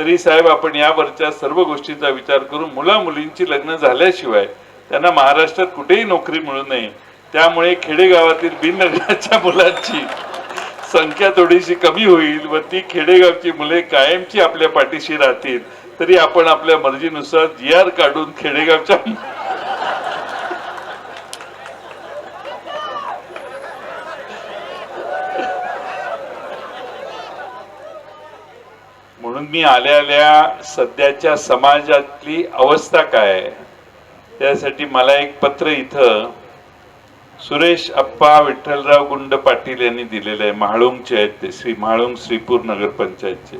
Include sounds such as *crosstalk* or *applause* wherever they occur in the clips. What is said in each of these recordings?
तरी साहेब आपण यावरच्या सर्व गोष्टींचा विचार करून मुला मुलींची लग्न झाल्याशिवाय त्यांना महाराष्ट्रात कुठेही नोकरी मिळू नये. त्यामुळे खेडेगावातील बिनलग्नाच्या मुलांची संख्या थोडीशी कमी होईल व ती खेडेगावची मुले कायमची आपल्या पाठीशी राहतील. तरी आपण आपल्या मर्जीनुसार जी आर काढून खेडेगावच्या म्हणून मी आल्या आल्या सध्याच्या समाजातली अवस्था काय आहे त्यासाठी मला एक पत्र इथं सुरेश अप्पा विठ्ठलराव गुंड पाटील यांनी दिलेलं आहे. महाळुंगचे आहेत ते श्री म्हाळुंग श्रीपूर नगरपंचायतचे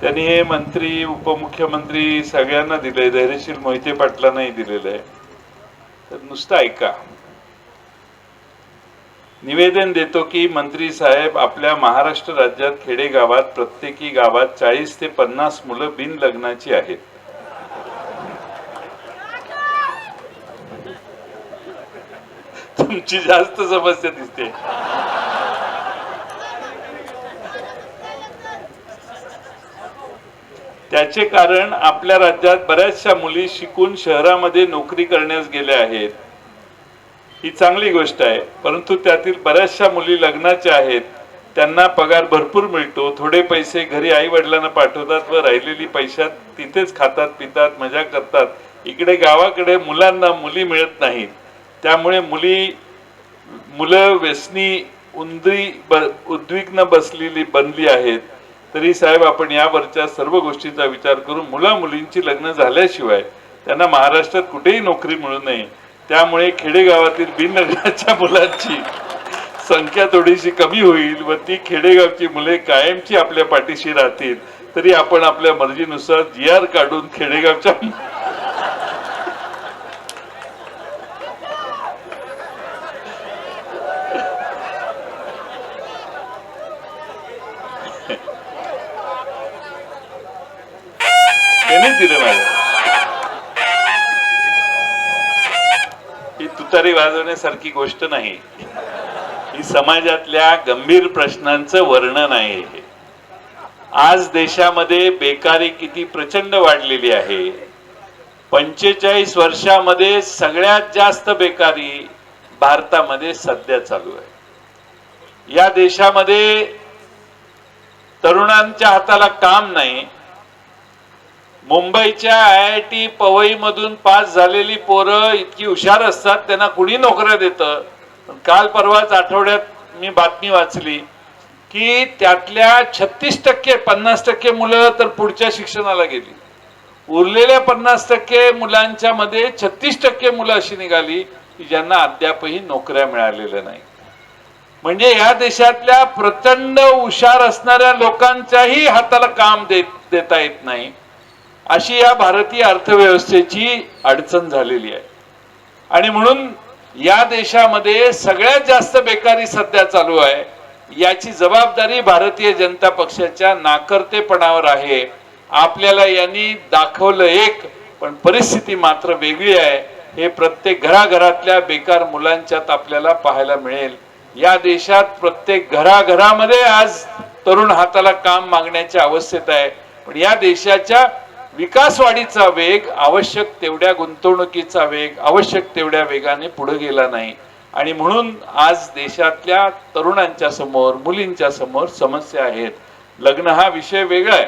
त्यांनी हे मंत्री उपमुख्यमंत्री सगळ्यांना दिले धैर्यशील मोहिते पाटलांनाही दिलेलं आहे. तर नुसतं ऐका. निवेदन देतो की मंत्री साहेब आपल्या महाराष्ट्र राज्यात खेडेगावात प्रत्येकी गावात चाळीस ते पन्नास मुलं बिन लग्नाची आहेत. तुमची जास्त समस्या दिसते. त्याचे कारण आपल्या राज्यात बऱ्याचशा मुली शिकून शहरामध्ये नोकरी करण्यास गेल्या आहेत. ही चांगली गोष्ट आहे. परंतु त्यातील बऱ्याचशा मुली लग्नाच्या आहेत. त्यांना पगार भरपूर मिळतो. थोडे पैसे घरी आई वडिलांना पाठवतात व राहिलेली पैशात तिथेच खातात पितात मजा करतात. इकडे गावाकडे मुलांना मुली मिळत नाहीत. त्यामुळे मुली मुलं व्यसनी उंदरी ब उद्विग्न बसलेली बनली आहेत. तरी साहेब आपण यावरच्या सर्व गोष्टींचा विचार करून मुला मुलींची लग्न झाल्याशिवाय त्यांना महाराष्ट्रात कुठेही नोकरी मिळू नये. त्यामुळे खेडेगावातील बिनलग्नाच्या मुलांची संख्या थोडीशी कमी होईल व ती खेडेगावची मुले कायमची आपल्या पाठीशी राहतील. तरी आपण आपल्या मर्जीनुसार जी आर काढून खेडेगावच्या *laughs* त्यांनी दिलं तुतारी वाजवण्यासारखी गोष्ट नाही. ही समाजातल्या गंभीर प्रश्नांचं वर्णन आहे आज देशामध्ये बेकारी किती प्रचंड वाढलेली आहे. पंचेचाळीस वर्षामध्ये सगळ्यात जास्त बेकारी भारतामध्ये सध्या चालू आहे. या देशामध्ये तरुणांच्या हाताला काम नाही मुंबईच्या आय आय टी पवई मधून पास झालेली पोरं इतकी हुशार असतात त्यांना कुणी नोकऱ्या देतं? काल परवाच आठवड्यात मी बातमी वाचली की त्यातल्या छत्तीस टक्के पन्नास टक्के मुलं तर पुढच्या शिक्षणाला गेली. उरलेल्या पन्नास टक्के मुलांच्या मध्ये छत्तीस टक्के मुलं अशी निघाली की ज्यांना अद्यापही नोकऱ्या मिळालेल्या नाही. म्हणजे या देशातल्या प्रचंड हुशार असणाऱ्या लोकांच्याही हाताला काम देत देता येत नाही. अशी या भारतीय अर्थव्यवस्थेची अडचण झालेली आहे. आणि म्हणून या देशामध्ये सगळ्यात जास्त बेकारी सध्या चालू आहे. याची जबाबदारी भारतीय जनता पक्षाच्या नाकर्तेपणावर आहे. आपल्याला यांनी दाखवलं एक पण परिस्थिती मात्र वेगळी आहे. हे प्रत्येक घराघरातल्या बेकार मुलांच्यात आपल्याला पाहायला मिळेल. या देशात प्रत्येक घराघरामध्ये आज तरुण हाताला काम मागण्याच्या अवस्थेत आहे. पण या देशाच्या विकासवाढीचा वेग आवश्यक तेवढ्या गुंतवणुकीचा वेग आवश्यक तेवढ्या वेगाने पुढे गेला नाही. आणि म्हणून आज देशातल्या तरुणांच्या समोर मुलींच्या समोर समस्या आहेत. लग्न हा विषय वेगळा आहे.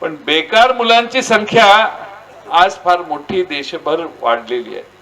पण बेकार मुलांची संख्या आज फार मोठी देशभर वाढलेली आहे.